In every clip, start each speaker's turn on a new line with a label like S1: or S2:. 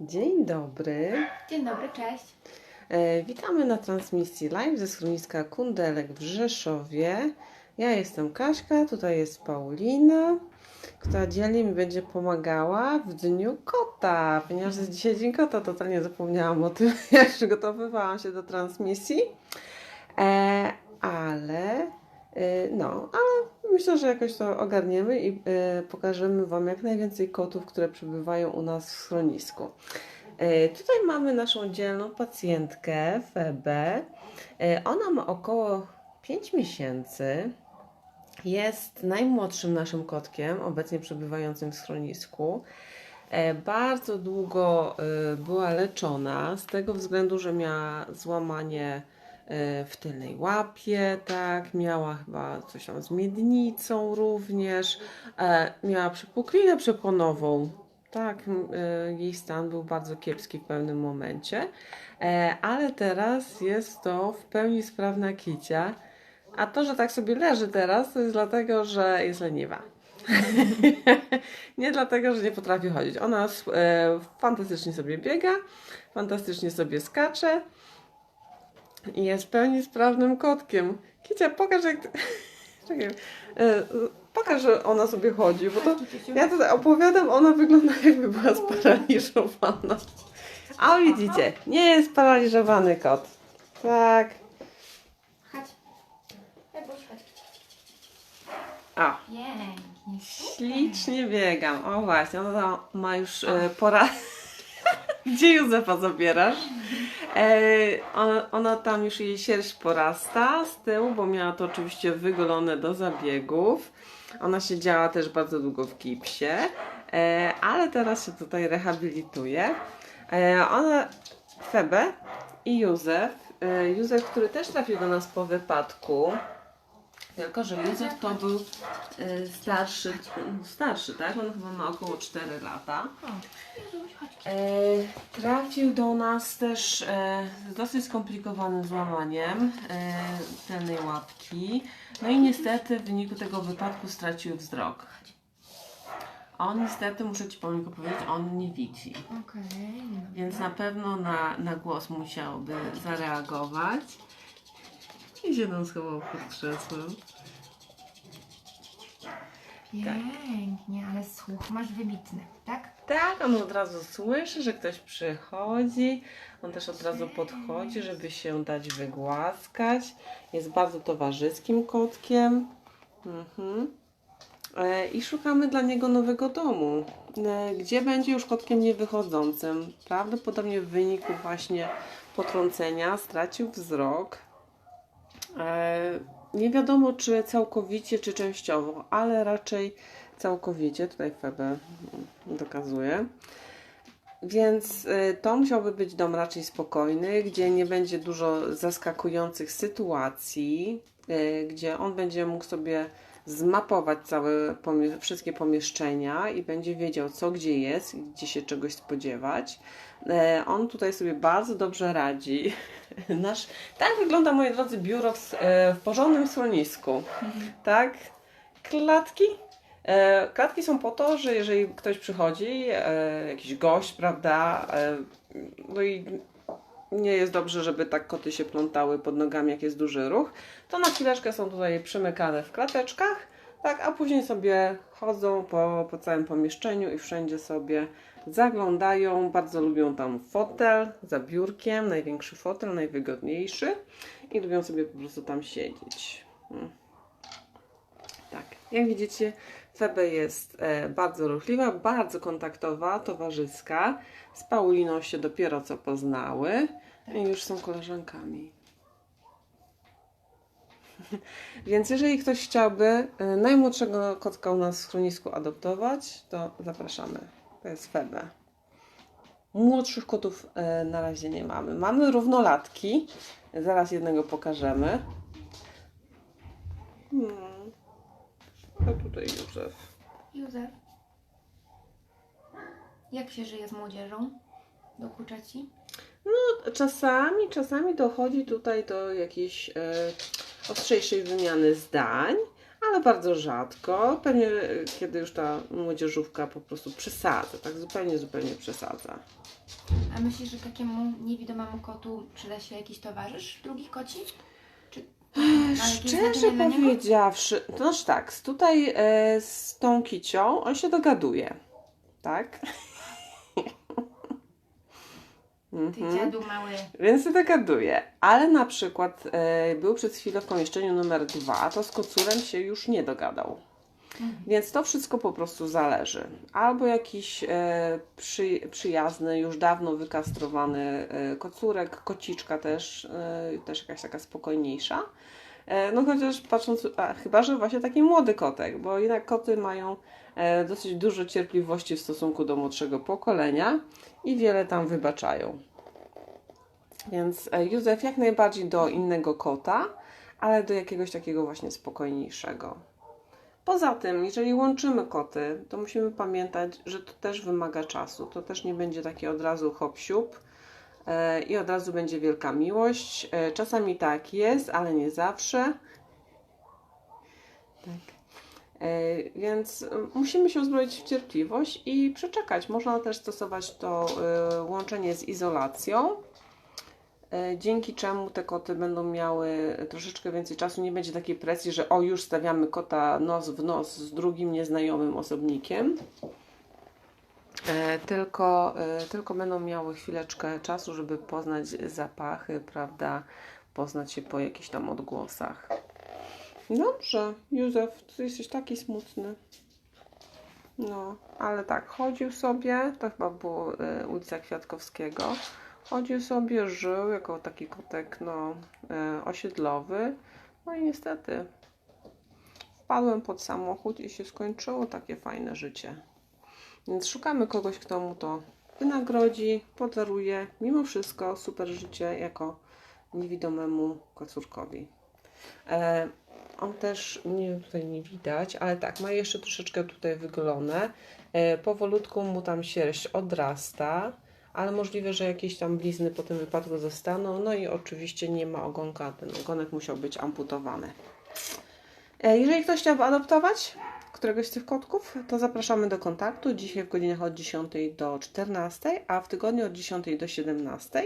S1: Dzień dobry.
S2: Dzień dobry, cześć.
S1: E, witamy na transmisji live ze schroniska Kundelek w Rzeszowie. Ja jestem Kaśka, tutaj jest Paulina, która dzielnie mi będzie pomagała w Dniu Kota, ponieważ jest dzisiaj Dzień Kota, totalnie zapomniałam o tym, jak przygotowywałam się do transmisji. E, ale, e, no, ale myślę, że jakoś to ogarniemy i e, pokażemy Wam jak najwięcej kotów, które przebywają u nas w schronisku. E, Tutaj mamy naszą dzielną pacjentkę, Febę. E, Ona ma około 5 miesięcy. Jest najmłodszym naszym kotkiem, obecnie przebywającym w schronisku. Bardzo długo była leczona z tego względu, że miała złamanie w tylnej łapie, tak, miała chyba coś tam z miednicą również, e, miała przepuklinę przeponową, tak, e, jej stan był bardzo kiepski w pewnym momencie, e, ale teraz jest to w pełni sprawna kicia. A to, że tak sobie leży teraz, to jest dlatego, że jest leniwa. nie dlatego, że nie potrafi chodzić. Ona e, fantastycznie sobie biega, fantastycznie sobie skacze i jest pełni sprawnym kotkiem. Kicia, pokaż jak... ty- Czekaj. E, pokaż, że ona sobie chodzi, bo to... Ja tutaj opowiadam, ona wygląda jakby była sparaliżowana. A widzicie, nie jest sparaliżowany kot. Tak.
S2: Chodź.
S1: A, ślicznie biegam. O właśnie, ona ma już e, pora... Gdzie Józefa zabierasz? E, ona, tam już jej sierść porasta z tyłu, bo miała to oczywiście wygolone do zabiegów. Ona siedziała też bardzo długo w gipsie, e, ale teraz się tutaj rehabilituje. E, ona, Febe i Józef, e, Józef, który też trafił do nas po wypadku, tylko że Józef to był e, starszy, starszy, tak? On chyba ma około 4 lata. E, trafił do nas też e, z dosyć skomplikowanym złamaniem e, tylnej łapki. No i niestety w wyniku tego wypadku stracił wzrok. On niestety, muszę Ci Paulinko powiedzieć, on nie widzi.
S2: Okej.
S1: Więc na pewno na, na głos musiałby zareagować. I się tam schował pod krzesłem.
S2: Pięknie, ale słuch masz wybitny, tak?
S1: Tak, on od razu słyszy, że ktoś przychodzi. On też od razu podchodzi, żeby się dać wygłaskać. Jest bardzo towarzyskim kotkiem. Mhm. E, I szukamy dla niego nowego domu, e, gdzie będzie już kotkiem niewychodzącym. Prawdopodobnie w wyniku właśnie potrącenia stracił wzrok. E, Nie wiadomo, czy całkowicie, czy częściowo, ale raczej całkowicie. Tutaj Febe dokazuje. Więc y, to musiałby być dom raczej spokojny, gdzie nie będzie dużo zaskakujących sytuacji, y, gdzie on będzie mógł sobie zmapować całe wszystkie pomieszczenia i będzie wiedział, co gdzie jest, gdzie się czegoś spodziewać. E, On tutaj sobie bardzo dobrze radzi. Nasz, tak wygląda, moi drodzy, biuro w, e, w porządnym schronisku. Tak? Klatki E, Klatki są po to, że jeżeli ktoś przychodzi, jakiś gość, prawda, no i nie jest dobrze, żeby tak koty się plątały pod nogami, jak jest duży ruch, to na chwileczkę są tutaj przymykane w klateczkach, tak, a później sobie chodzą po, po całym pomieszczeniu i wszędzie sobie zaglądają. Bardzo lubią tam fotel za biurkiem, największy fotel, najwygodniejszy i lubią sobie po prostu tam siedzieć. Mm. Tak, jak widzicie, Febe jest e, bardzo ruchliwa, bardzo kontaktowa, towarzyska. Z Pauliną się dopiero co poznały i już są koleżankami. Więc jeżeli ktoś chciałby e, najmłodszego kotka u nas w schronisku adoptować, to zapraszamy. To jest Febe. Młodszych kotów e, na razie nie mamy. Mamy równolatki. Zaraz jednego pokażemy. Hmm. A tutaj Józef.
S2: Józef. Jak się żyje z młodzieżą? Dokucza ci?
S1: Czasami, czasami dochodzi tutaj do jakiejś e, ostrzejszej wymiany zdań, ale bardzo rzadko. Pewnie e, kiedy już ta młodzieżówka po prostu przesadza, tak zupełnie, zupełnie przesadza.
S2: A myślisz, że takiemu niewidomemu kotu przyda się jakiś towarzysz drugi koci? Czy
S1: Szczerze powiedziawszy, to znaczy tak, tutaj e, z tą kicią on się dogaduje, tak?
S2: Ty
S1: Mhm.
S2: dziadu mały.
S1: Więc się dogaduje, ale na przykład e, był przez chwilę w pomieszczeniu numer dwa, to z kocurem się już nie dogadał.
S2: Mhm.
S1: Więc to wszystko po prostu zależy. Albo jakiś e, przy, przyjazny, już dawno wykastrowany e, kocurek, kociczka też, e, też jakaś taka spokojniejsza. E, no chociaż patrząc, a, chyba że właśnie taki młody kotek, bo jednak koty mają e, dosyć dużo cierpliwości w stosunku do młodszego pokolenia i wiele tam wybaczają. Więc e, Józef jak najbardziej do innego kota, ale do jakiegoś takiego właśnie spokojniejszego. Poza tym, jeżeli łączymy koty, to musimy pamiętać, że to też wymaga czasu. To też nie będzie takie od razu hop siup i od razu będzie wielka miłość. E, czasami tak jest, ale nie zawsze. Tak. E, Więc e, musimy się uzbroić w cierpliwość i przeczekać. Można też stosować to e, łączenie z izolacją, e, dzięki czemu te koty będą miały troszeczkę więcej czasu. Nie będzie takiej presji, że o już stawiamy kota nos w nos z drugim nieznajomym osobnikiem. E, Tylko, e, tylko będą miały chwileczkę czasu, żeby poznać zapachy, prawda? Poznać się po jakichś tam odgłosach. Dobrze, Józef, ty jesteś taki smutny. No, ale tak, chodził sobie, to chyba było e, ulica Kwiatkowskiego. Chodził sobie, żył jako taki kotek no, osiedlowy. No i niestety wpadłem pod samochód i się skończyło takie fajne życie. Więc szukamy kogoś, kto mu to wynagrodzi, podaruje mimo wszystko super życie jako niewidomemu kocurkowi. E, on też, nie wiem, tutaj nie widać, ale tak, ma jeszcze troszeczkę tutaj wygolone. E, powolutku mu tam sierść odrasta, ale możliwe, że jakieś tam blizny po tym wypadku zostaną. No i oczywiście nie ma ogonka, ten ogonek musiał być amputowany. E, jeżeli ktoś chciałby adoptować któregoś z tych kotków, to zapraszamy do kontaktu. Dzisiaj w godzinach od 10 do 14, a w tygodniu od 10 do 17.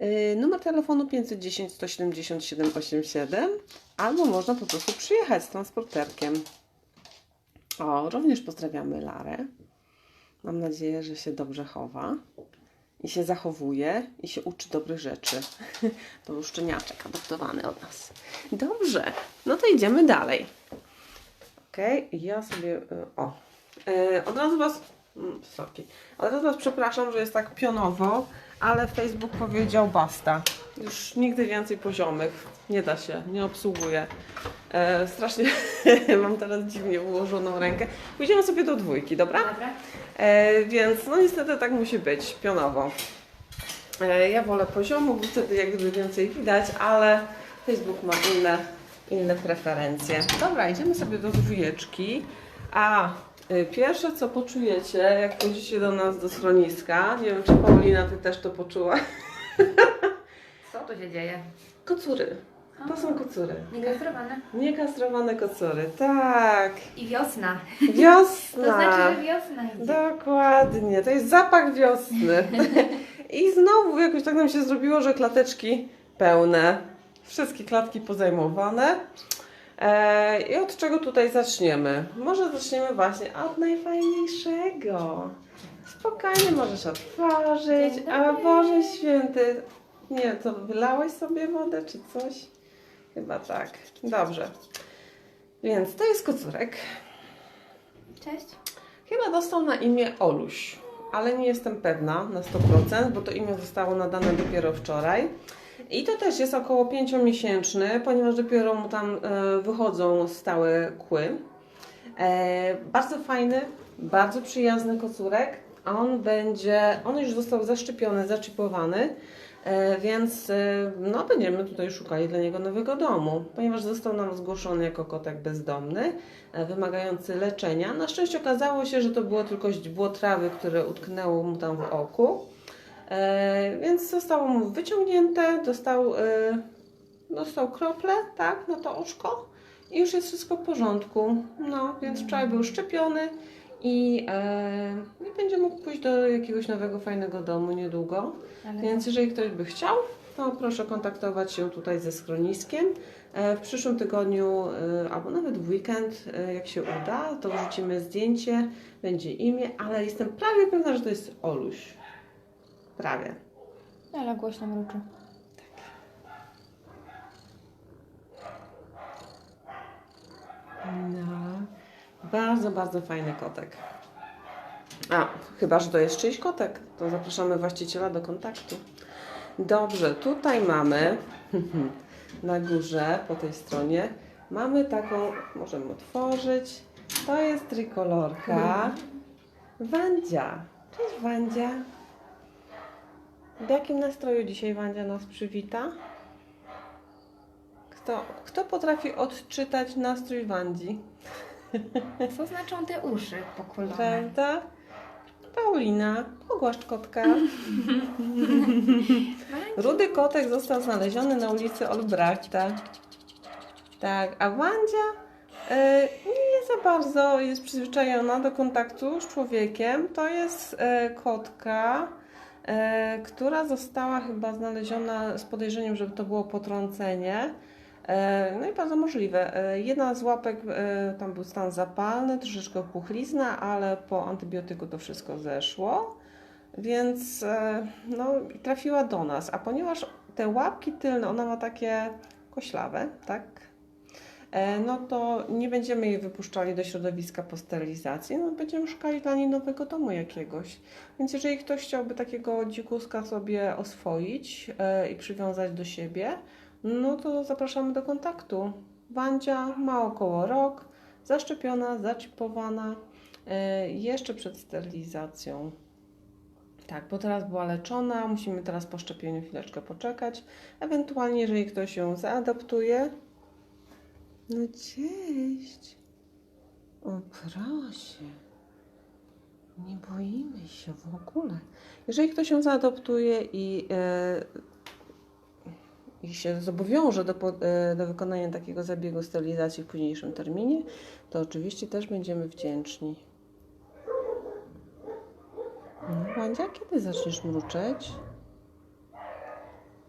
S1: Yy, Numer telefonu 510 170 787 albo można po prostu przyjechać z transporterkiem. O, również pozdrawiamy Larę. Mam nadzieję, że się dobrze chowa i się zachowuje i się uczy dobrych rzeczy. To już szczeniaczek adoptowany od nas. Dobrze, no to idziemy dalej. Okej, ja sobie. y, O. Y, Od razu Was. mm, Sorki. Od razu Was przepraszam, że jest tak pionowo, ale Facebook powiedział basta. Już nigdy więcej poziomych. Nie da się, nie obsługuje. E, strasznie mam teraz dziwnie ułożoną rękę. Pójdziemy sobie do dwójki, dobra?
S2: Dobra.
S1: E, więc no niestety tak musi być, pionowo. E, ja wolę poziomu, bo wtedy jak gdyby więcej widać, ale Facebook ma inne, inne preferencje. Dobra, idziemy sobie do dwójeczki. A y, pierwsze co poczujecie, jak pójdziecie do nas do schroniska, nie wiem czy Paulina ty też to poczuła,
S2: Co tu się dzieje?
S1: kocury. To są kocury.
S2: Niekastrowane.
S1: Niekastrowane kocury, tak.
S2: I wiosna.
S1: Wiosna.
S2: To znaczy, że wiosna idzie.
S1: Dokładnie, to jest zapach wiosny. I znowu jakoś tak nam się zrobiło, że klateczki pełne. Wszystkie klatki pozajmowane. E, I od czego tutaj zaczniemy? Może zaczniemy właśnie od najfajniejszego. Spokojnie możesz otworzyć. A. Boże Święty. Nie, to wylałeś sobie wodę czy coś? Chyba tak. Dobrze. Więc to jest kocurek.
S2: Cześć.
S1: Chyba dostał na imię Oluś, ale nie jestem pewna na 100%, bo to imię zostało nadane dopiero wczoraj. I to też jest około 5-miesięczny, ponieważ dopiero mu tam e, wychodzą stałe kły. E, bardzo fajny, bardzo przyjazny kocurek. On będzie, on już został zaszczepiony, zaczipowany, e, więc no, będziemy tutaj szukali dla niego nowego domu, ponieważ został nam zgłoszony jako kotek bezdomny wymagający leczenia. Na szczęście okazało się, że to było tylko źdźbło trawy, które utknęło mu tam w oku. E, więc zostało mu wyciągnięte, dostał, e, dostał krople, tak, na to oczko i już jest wszystko w porządku. No, więc wczoraj był szczepiony i, e, i będzie mógł pójść do jakiegoś nowego, fajnego domu niedługo.
S2: Ale
S1: Więc jeżeli ktoś by chciał, to proszę kontaktować się tutaj ze schroniskiem. E, W przyszłym tygodniu e, albo nawet w weekend, e, jak się uda, to wrzucimy zdjęcie, będzie imię, ale jestem prawie pewna, że to jest Oluś. Prawie.
S2: ale głośno mruczy.
S1: No, bardzo, bardzo fajny kotek. A, chyba, że to jest czyjś kotek, to zapraszamy właściciela do kontaktu. Dobrze, tutaj mamy na górze, po tej stronie, mamy taką, możemy otworzyć, to jest trykolorka Wandzia. Cześć Wandzia. W jakim nastroju dzisiaj Wandzia nas przywita? Kto, kto potrafi odczytać nastrój Wandzi?
S2: Co znaczą te uszy pokulone?
S1: Prawda? Paulina, pogłaszcz kotka. Rudy kotek został znaleziony na ulicy Olbrachta. Tak, a Wandzia e, nie za bardzo jest przyzwyczajona do kontaktu z człowiekiem. To jest e, kotka, która została chyba znaleziona z podejrzeniem, że to było potrącenie. E, No i bardzo możliwe. E, Jedna z łapek, e, tam był stan zapalny, troszeczkę puchlizna, ale po antybiotyku to wszystko zeszło. Więc e, no, trafiła do nas. A ponieważ te łapki tylne, ona ma takie koślawe, tak? E, No to nie będziemy jej wypuszczali do środowiska po sterylizacji, no będziemy szukali dla niej nowego domu jakiegoś. Więc jeżeli ktoś chciałby takiego dzikuska sobie oswoić e, i przywiązać do siebie, no to zapraszamy do kontaktu. Wandzia ma około rok, zaszczepiona, zaczipowana, e, jeszcze przed sterylizacją. Tak, bo teraz była leczona, musimy teraz po szczepieniu chwileczkę poczekać. Ewentualnie, jeżeli ktoś ją zaadoptuje. No cześć. O proszę. Nie boimy się w ogóle. Jeżeli ktoś ją zaadoptuje i, e, i się zobowiąże do, e, do wykonania takiego zabiegu sterylizacji w późniejszym terminie, to oczywiście też będziemy wdzięczni. No, Wandzia, kiedy zaczniesz mruczeć?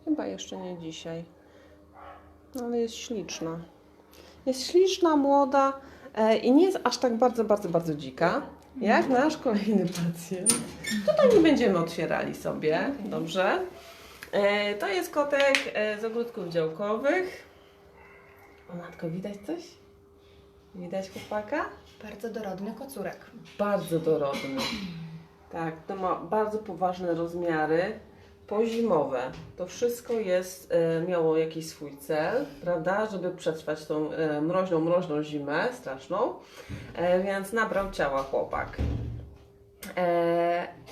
S1: Chyba jeszcze nie dzisiaj. No, ale jest śliczna. Jest śliczna, młoda e, i nie jest aż tak bardzo, bardzo, bardzo dzika. Jak nasz kolejny pacjent. Tutaj nie będziemy otwierali sobie, dobrze? E, to jest kotek e, z ogródków działkowych. O matko, widać coś? Widać chłopaka?
S2: Bardzo dorodny kocurek.
S1: Bardzo dorodny. Tak, to ma bardzo poważne rozmiary pozimowe. To wszystko jest, e, miało jakiś swój cel, prawda, żeby przetrwać tą e, mroźną, mroźną zimę straszną, e, więc nabrał ciała chłopak.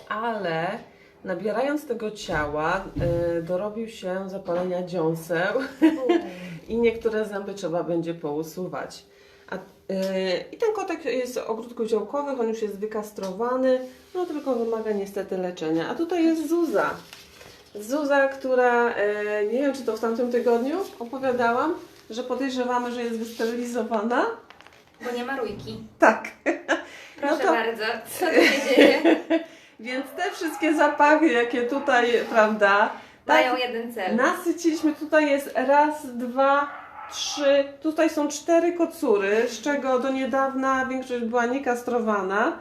S1: Ale nabierając tego ciała, dorobił się zapalenia dziąseł i niektóre zęby trzeba będzie pousuwać. A, yy, I ten kotek jest z ogródków działkowych, on już jest wykastrowany, no tylko wymaga niestety leczenia. A tutaj jest Zuza. Zuza, która, yy, nie wiem czy to w tamtym tygodniu opowiadałam, że podejrzewamy, że jest wysterylizowana.
S2: Bo nie ma rójki.
S1: Tak.
S2: Proszę
S1: No to-
S2: bardzo, co tu się dzieje?
S1: Więc te wszystkie zapachy, jakie tutaj, prawda, tak
S2: Mają jeden cel.
S1: Nasyciliśmy, tutaj jest raz, dwa, trzy, tutaj są cztery kocury, z czego do niedawna większość była niekastrowana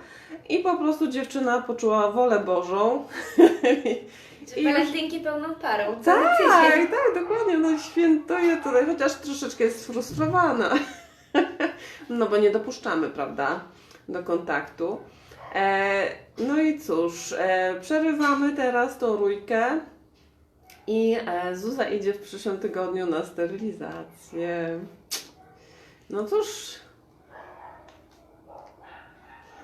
S1: i po prostu dziewczyna poczuła wolę Bożą. I już-
S2: walentynki pełną parą.
S1: Tak,
S2: tydzień.
S1: tak, dokładnie, no świętuje tutaj, chociaż troszeczkę jest sfrustrowana. No bo nie dopuszczamy, prawda, do kontaktu. E, no i cóż, e, przerywamy teraz tą rójkę i e, Zuza idzie w przyszłym tygodniu na sterylizację. No cóż,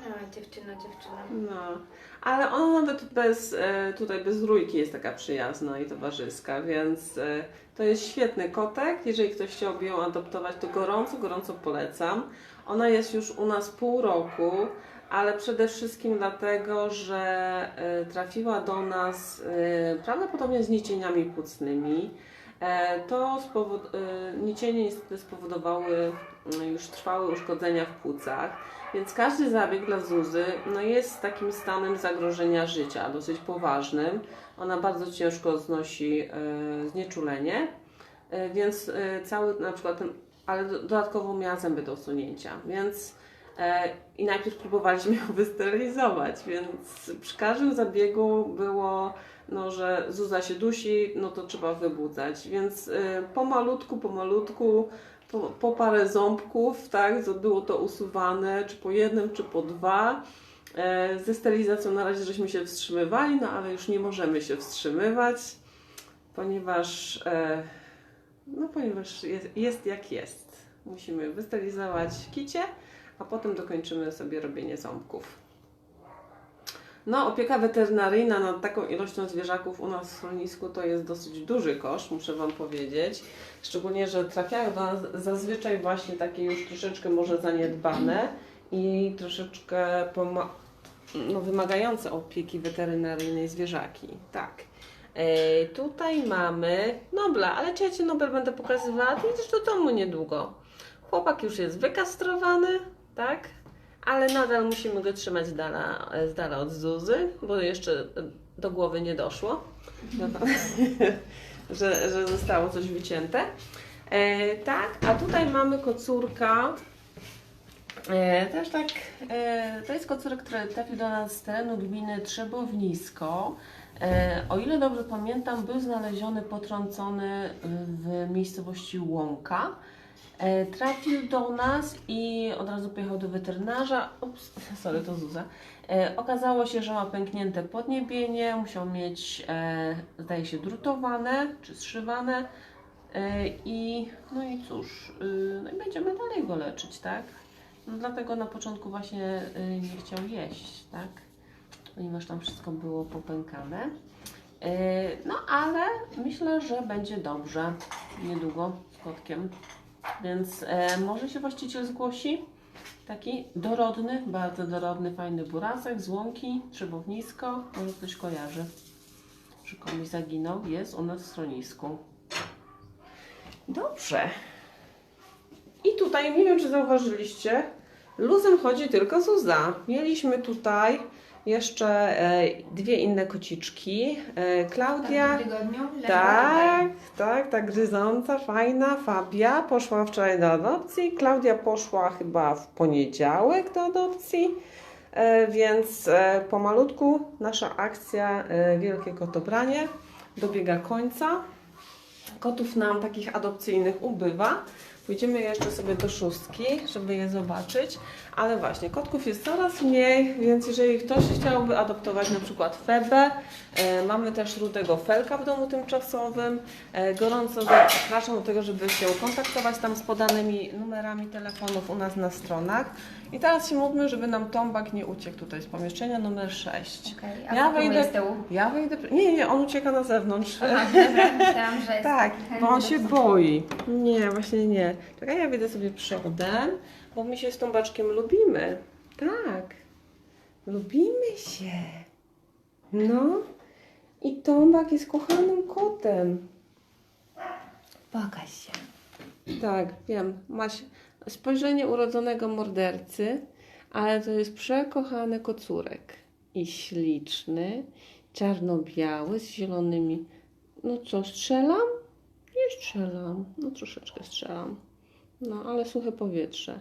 S2: No, dziewczyno, dziewczyno.
S1: no, ale ona nawet bez, e, tutaj bez rójki jest taka przyjazna i towarzyska, więc e, to jest świetny kotek. Jeżeli ktoś chciałby ją adoptować, to gorąco, gorąco polecam. Ona jest już u nas pół roku, ale przede wszystkim dlatego, że e, trafiła do nas prawdopodobnie z nicieniami płucnymi. E, To spowod- e, nicienie niestety spowodowały mm, już trwałe uszkodzenia w płucach, więc każdy zabieg dla Zuzy no jest takim stanem zagrożenia życia, dosyć poważnym. Ona bardzo ciężko znosi e, znieczulenie, więc cały na przykład ten, ale do- dodatkowo miała zęby do usunięcia, więc i najpierw próbowaliśmy ją wysterylizować, więc przy każdym zabiegu było no, że Zuza się dusi, no to trzeba wybudzać. Więc y, pomalutku, pomalutku, po, po parę ząbków, tak, było to usuwane, czy po jednym, czy po dwa. E, ze sterylizacją na razie żeśmy się wstrzymywali, no ale już nie możemy się wstrzymywać, ponieważ, e, no, ponieważ jest, jest jak jest. Musimy wysterylizować kicie, a potem dokończymy sobie robienie ząbków. No, opieka weterynaryjna nad taką ilością zwierzaków u nas w schronisku to jest dosyć duży koszt, muszę Wam powiedzieć. Szczególnie, że trafiają do nas zazwyczaj właśnie takie już troszeczkę może zaniedbane i troszeczkę no, wymagające opieki weterynaryjnej zwierzaki. Tak. E, tutaj mamy Nobla, ale czy ja Ci Nobel będę pokazywała? Ty idziesz do domu niedługo. Chłopak już jest wykastrowany, tak? Ale nadal musimy go trzymać z dala, z dala od Zuzy, bo jeszcze do głowy nie doszło, że, że zostało coś wycięte. E, tak, a tutaj mamy kocurka. E, też tak, e, to jest kocurek, który trafił do nas z terenu gminy Trzebownisko. E, o ile dobrze pamiętam, był znaleziony potrącony w miejscowości Łąka. E, trafił do nas i od razu pojechał do weterynarza. Ups, sorry, to Zuza. E, okazało się, że ma pęknięte podniebienie, musiał mieć, e, zdaje się, drutowane czy zszywane. I no i cóż, y, no i będziemy dalej go leczyć, tak? No dlatego na początku właśnie y, nie chciał jeść, tak? Ponieważ tam wszystko było popękane. No ale myślę, że będzie dobrze niedługo z kotkiem. Więc e, może się właściciel zgłosi. Taki dorodny, bardzo dorodny, fajny burasek z łąki, trzebownisko. Może ktoś kojarzy. Że komuś zaginął. Jest u nas w schronisku. Dobrze. I tutaj, nie wiem czy zauważyliście, luzem chodzi tylko Zuza. Mieliśmy tutaj jeszcze e, dwie inne kociczki. E, Klaudia.
S2: W tygodniu leżała
S1: Tak, tak, ta gryząca, fajna Fabia poszła wczoraj do adopcji. Klaudia poszła chyba w poniedziałek do adopcji. E, więc pomalutku nasza akcja Wielkie Kotobranie dobiega końca. Kotów nam takich adopcyjnych ubywa. Pójdziemy jeszcze sobie do szóstki, żeby je zobaczyć. Ale właśnie, kotków jest coraz mniej, więc jeżeli ktoś chciałby adoptować na przykład Febę, e, mamy też rudego Felka w domu tymczasowym. E, gorąco zapraszam do tego, żeby się kontaktować tam z podanymi numerami telefonów u nas na stronach. I teraz się módlmy, żeby nam tombak nie uciekł tutaj z pomieszczenia numer 6.
S2: Okej, a
S1: Ja wejdę-
S2: jest z tyłu?
S1: Ja wejdę... Nie, nie, on ucieka na zewnątrz.
S2: Aha, dobra, myślałam, że jest
S1: Tak, bo on
S2: do
S1: się boi. Nie, właśnie nie. Czekaj, ja wyjdę sobie przodem, bo my się z tą baczkiem lubimy. Tak. Lubimy się. No. I Tombak jest kochanym kotem.
S2: Pokaż się.
S1: Tak, wiem. Masz spojrzenie urodzonego mordercy, ale to jest przekochany kocurek. I śliczny, czarno-biały, z zielonymi. No co, strzelam? Nie strzelam. No troszeczkę strzelam. No, ale suche powietrze.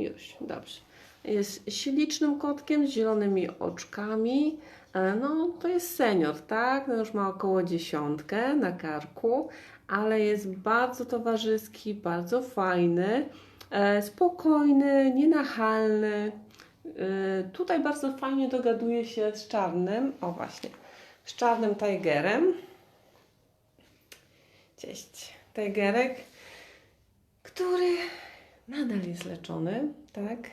S1: Już, dobrze. Jest ślicznym kotkiem z zielonymi oczkami. E, No, to jest senior, tak? No już ma około dziesiątkę na karku, ale jest bardzo towarzyski, bardzo fajny, e, spokojny, nienachalny. E, Tutaj bardzo fajnie dogaduje się z czarnym, o właśnie, z czarnym tigerem. Cześć, tigerek, który nadal jest leczony, tak?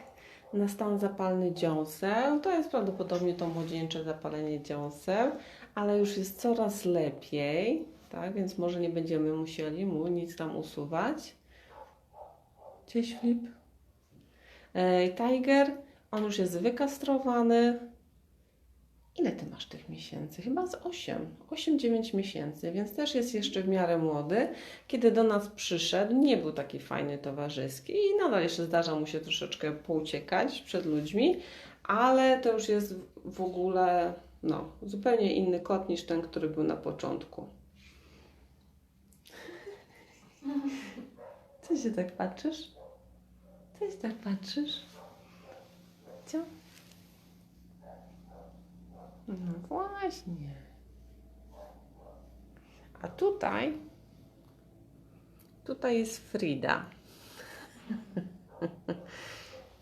S1: Na stan zapalny dziąseł. To jest prawdopodobnie to młodzieńcze zapalenie dziąseł, ale już jest coraz lepiej, tak? Więc może nie będziemy musieli mu nic tam usuwać. Cześć Flip. E, Tiger, on już jest wykastrowany Ile ty masz tych miesięcy? Chyba z 8, 8-9 miesięcy, więc też jest jeszcze w miarę młody. Kiedy do nas przyszedł, nie był taki fajny towarzyski i nadal jeszcze zdarza mu się troszeczkę pouciekać przed ludźmi, ale to już jest w ogóle no, zupełnie inny kot niż ten, który był na początku. Co się tak patrzysz? Co się tak patrzysz? Co? No właśnie. A tutaj, tutaj jest Frida.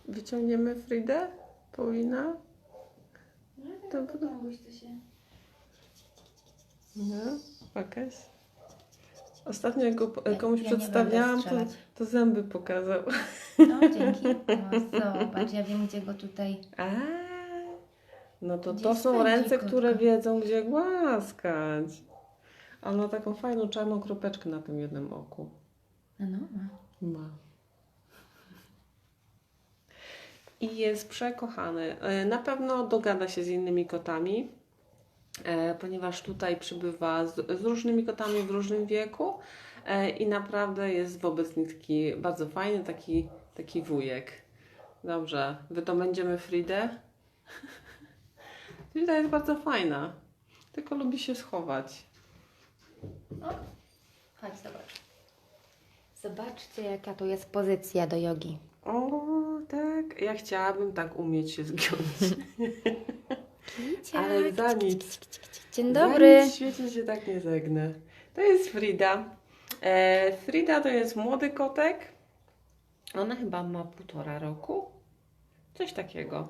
S1: Wyciągniemy Fridę, Paulina? Dobra.
S2: Mogłeś to się...
S1: No, pokaż. Ostatnio jak go komuś
S2: ja
S1: przedstawiałam, to, to zęby pokazał.
S2: No, dzięki. No, zobacz, ja wiem, gdzie go tutaj...
S1: A, no to to są ręce, które wiedzą, gdzie głaskać. A ma taką fajną czarną kropeczkę na tym jednym oku.
S2: No, no, ma.
S1: Ma. I jest przekochany. E, Na pewno dogada się z innymi kotami, e, ponieważ tutaj przybywa z, z różnymi kotami w różnym wieku e, i naprawdę jest wobec nich taki bardzo fajny, taki, taki wujek. Dobrze, wydobędziemy Fridę. Frida jest bardzo fajna, tylko lubi się schować.
S2: Chodź, zobacz. Zobaczcie, jaka to jest pozycja do jogi.
S1: O, tak. Ja chciałabym tak umieć się zgiąć. Ale za nic.
S2: Dzień
S1: Za
S2: dobry.
S1: nic w świecie się tak nie zegnę. To jest Frida. E, Frida to jest młody kotek. Ona chyba ma półtora roku. Coś takiego.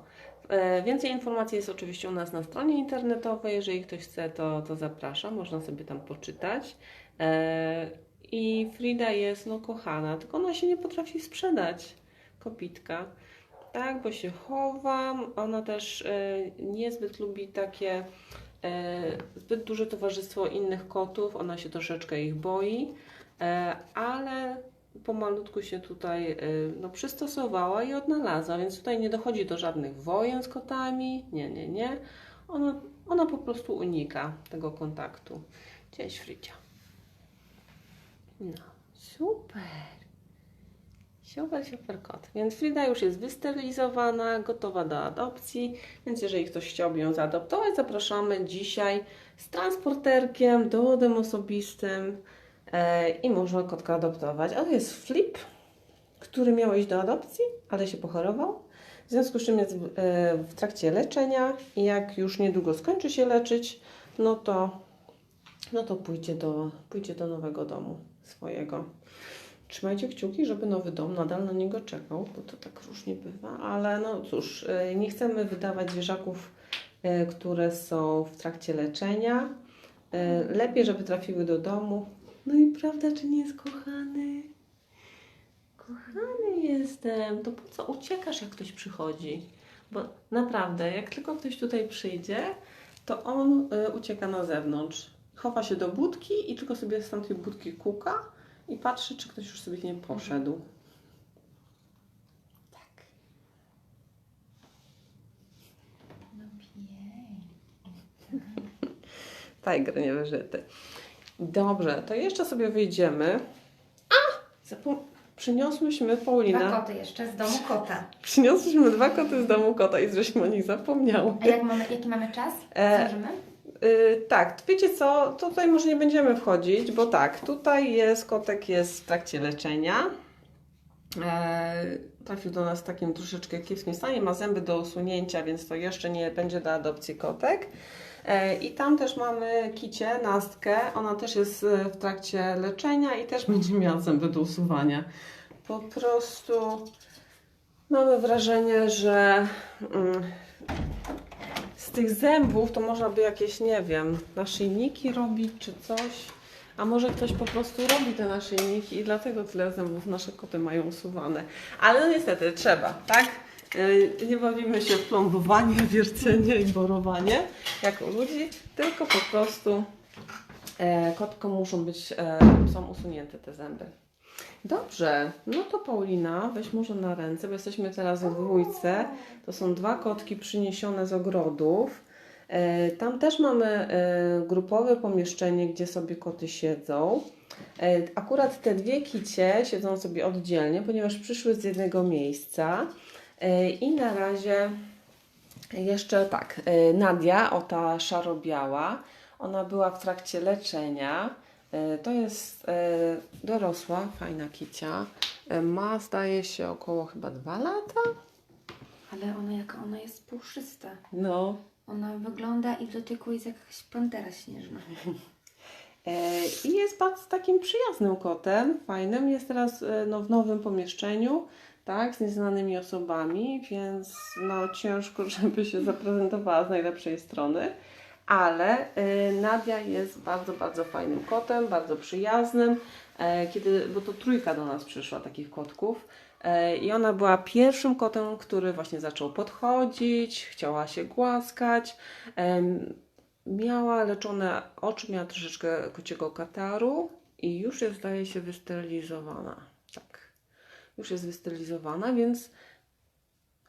S1: E, więcej informacji jest oczywiście u nas na stronie internetowej. Jeżeli ktoś chce, to, to zapraszam. Można sobie tam poczytać. E, I Frida jest no kochana, tylko ona się nie potrafi sprzedać. Kopitka. Tak, bo się chowam. Ona też e, niezbyt lubi takie zbyt duże towarzystwo innych kotów. Ona się troszeczkę ich boi, ale pomalutku się tutaj e, no, przystosowała i odnalazła, więc tutaj nie dochodzi do żadnych wojen z kotami. Nie, nie, nie. Ona, ona po prostu unika tego kontaktu. Cześć, Frycia. No, super. Super, super kot. Więc Frida już jest wysterylizowana, gotowa do adopcji, więc jeżeli ktoś chciałby ją zaadoptować, zapraszamy dzisiaj z transporterkiem, dowodem osobistym i można kotka adoptować. A to jest Flip, który miał iść do adopcji, ale się pochorował. W związku z czym jest w, e, w trakcie leczenia i jak już niedługo skończy się leczyć, no to, no to pójdzie, do, pójdzie do nowego domu swojego. Trzymajcie kciuki, żeby nowy dom nadal na niego czekał, bo to tak różnie bywa, ale no cóż, e, nie chcemy wydawać zwierzaków, e, które są w trakcie leczenia. E, Lepiej, żeby trafiły do domu. No i prawda, czy nie jest kochany? Kochany jestem. To po co uciekasz, jak ktoś przychodzi? Bo naprawdę, jak tylko ktoś tutaj przyjdzie, to on e, ucieka na zewnątrz. Chowa się do budki i tylko sobie z tamtej budki kuka i patrzy, czy ktoś już sobie nie poszedł. Tak.
S2: No pięknie.
S1: Tiger niewyżyty. Dobrze, to jeszcze sobie wyjdziemy. A! Zapom- przyniosłyśmy Paulina.
S2: Dwa koty jeszcze z domu kota.
S1: Przyniosłyśmy dwa koty z domu kota i żeśmy o nich zapomniały.
S2: A jak mamy, jaki mamy czas?
S1: E,
S2: Zdążymy?
S1: Y, tak, wiecie co, tutaj może nie będziemy wchodzić, bo tak, tutaj jest, kotek jest w trakcie leczenia. E, trafił do nas w takim troszeczkę kiepskim stanie, ma zęby do usunięcia, więc to jeszcze nie będzie do adopcji kotek. E, I tam też mamy kicie, nastkę, ona też jest e, w trakcie leczenia i też będzie miała zęby do usuwania. Po prostu mamy wrażenie, że mm, z tych zębów to można by jakieś, nie wiem, naszyjniki robić czy coś. A może ktoś po prostu robi te naszyjniki i dlatego tyle zębów nasze koty mają usuwane. Ale no niestety trzeba, tak? Yy, Nie bawimy się w plombowanie, wiercenie i borowanie jak u ludzi, tylko po prostu e, kotkom muszą być, e, są usunięte te zęby. Dobrze, no to Paulina, weź może na ręce, bo jesteśmy teraz w dwójce. To są dwa kotki przyniesione z ogrodów. E, Tam też mamy e, grupowe pomieszczenie, gdzie sobie koty siedzą. E, Akurat te dwie kicie siedzą sobie oddzielnie, ponieważ przyszły z jednego miejsca. E, I na razie jeszcze tak, e, Nadia, o ta szaro-biała, ona była w trakcie leczenia. E, To jest dorosła, fajna kicia. Ma, zdaje się, około chyba dwa lata.
S2: Ale ona jaka ona jest puszysta.
S1: No,
S2: Ona wygląda i w dotyku jest jakaś pantera śnieżna.
S1: I jest bardzo takim przyjaznym kotem, fajnym. Jest teraz no, w nowym pomieszczeniu, tak, z nieznanymi osobami, więc no ciężko, żeby się zaprezentowała z najlepszej strony. Ale e, Nadia jest bardzo, bardzo fajnym kotem, bardzo przyjaznym. E, Kiedy, bo to trójka do nas przyszła takich kotków. E, I ona była pierwszym kotem, który właśnie zaczął podchodzić, chciała się głaskać. Miała leczone oczy, miała troszeczkę kociego kataru i już jest, zdaje się, wysterylizowana. Już jest wysterylizowana, więc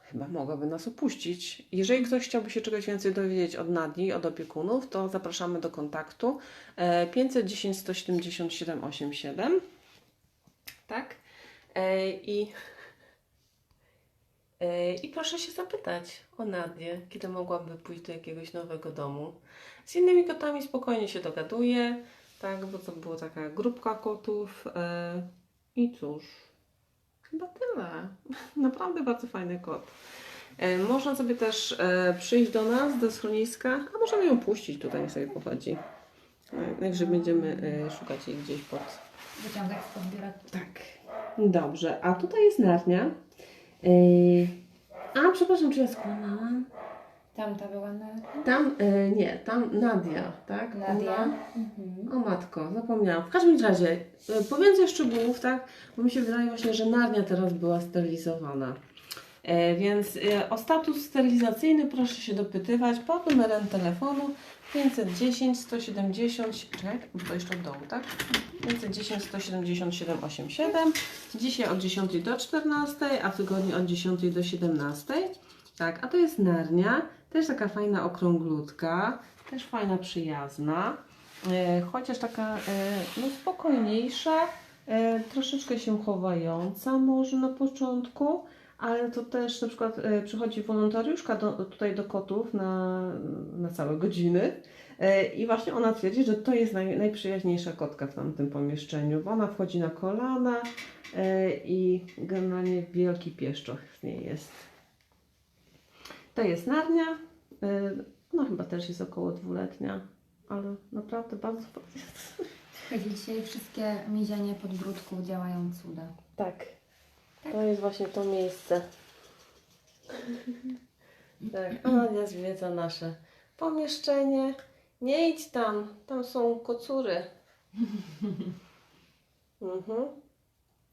S1: chyba mogłaby nas opuścić. Jeżeli ktoś chciałby się czegoś więcej dowiedzieć od Nadii, od opiekunów, to zapraszamy do kontaktu e, 510 177 87. Tak. E, I E, I proszę się zapytać o Nadię, kiedy mogłaby pójść do jakiegoś nowego domu. Z innymi kotami spokojnie się dogaduje, tak, bo to była taka grupka kotów. E, I cóż, chyba tyle. Naprawdę bardzo fajny kot. E, można sobie też e, przyjść do nas, do schroniska, a możemy ją puścić tutaj, niech sobie pochodzi. Najwyżej będziemy e, szukać jej gdzieś pod,
S2: Wyciągać z biura.
S1: tak. Dobrze, a tutaj jest narnia. A, przepraszam, czy ja skłamałam?
S2: Tamta była na...
S1: Tam, yy, nie, tam Nadia, tak?
S2: Nadia.
S1: Ona...
S2: Mhm.
S1: O matko, zapomniałam. W każdym razie, po więcej szczegółów, tak? Bo mi się wydaje właśnie, że Narnia teraz była sterylizowana. Yy, więc yy, o status sterylizacyjny proszę się dopytywać pod numerem telefonu 510 170, czekaj, bo jeszcze od dołu, tak? 510 177 87. Dzisiaj od 10 do 14, a w tygodniu od 10 do 17. Tak, a to jest Narnia, też taka fajna okrąglutka, też fajna, przyjazna, e, chociaż taka e, no, spokojniejsza, e, troszeczkę się chowająca może na początku, ale to też na przykład przychodzi wolontariuszka do, tutaj do kotów na, na całe godziny i właśnie ona twierdzi, że to jest naj, najprzyjaźniejsza kotka w tamtym pomieszczeniu, bo ona wchodzi na kolana i generalnie wielki pieszczoch z niej jest. To jest Narnia, e, ona chyba też jest około dwuletnia, ale naprawdę bardzo...
S2: Słuchajcie, dzisiaj wszystkie mizianie podbródków działają cuda.
S1: Tak. To jest właśnie to miejsce. Tak, a Nadia zwiedza nasze pomieszczenie. Nie idź tam, tam są kocury. Mhm.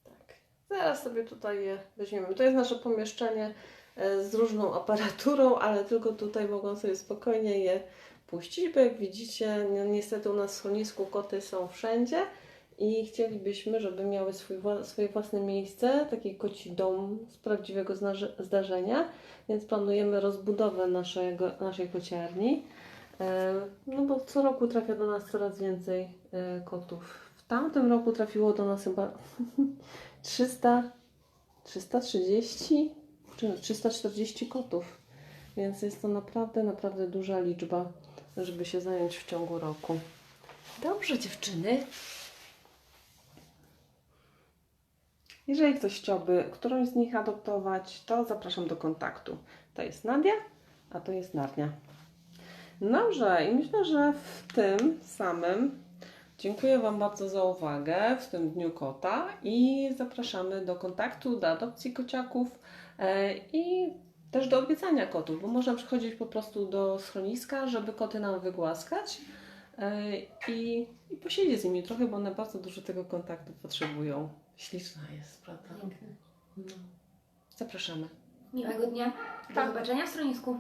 S1: Tak. Zaraz sobie tutaj je weźmiemy. To jest nasze pomieszczenie z różną aparaturą, ale tylko tutaj mogą sobie spokojnie je puścić, bo jak widzicie, ni- niestety u nas w schronisku koty są wszędzie i chcielibyśmy, żeby miały swój, swoje własne miejsce, taki koci dom z prawdziwego zdarzenia, więc planujemy rozbudowę naszego, naszej kociarni. E, No bo co roku trafia do nas coraz więcej e, kotów. W tamtym roku trafiło do nas chyba 300, 330 czy 340 kotów. Więc jest to naprawdę, naprawdę duża liczba, żeby się zająć w ciągu roku. Dobrze, dziewczyny. Jeżeli ktoś chciałby którąś z nich adoptować, to zapraszam do kontaktu. To jest Nadia, a to jest Narnia. Dobrze, i myślę, że w tym samym dziękuję Wam bardzo za uwagę w tym Dniu Kota i zapraszamy do kontaktu, do adopcji kociaków i też do odwiedzania kotów, bo można przychodzić po prostu do schroniska, żeby koty nam wygłaskać e, i, i posiedzieć z nimi trochę, bo one bardzo dużo tego kontaktu potrzebują. Śliczna jest, prawda?
S2: Piękne.
S1: No. Zapraszamy.
S2: Miłego dnia. Do
S1: Tak.
S2: zobaczenia w schronisku.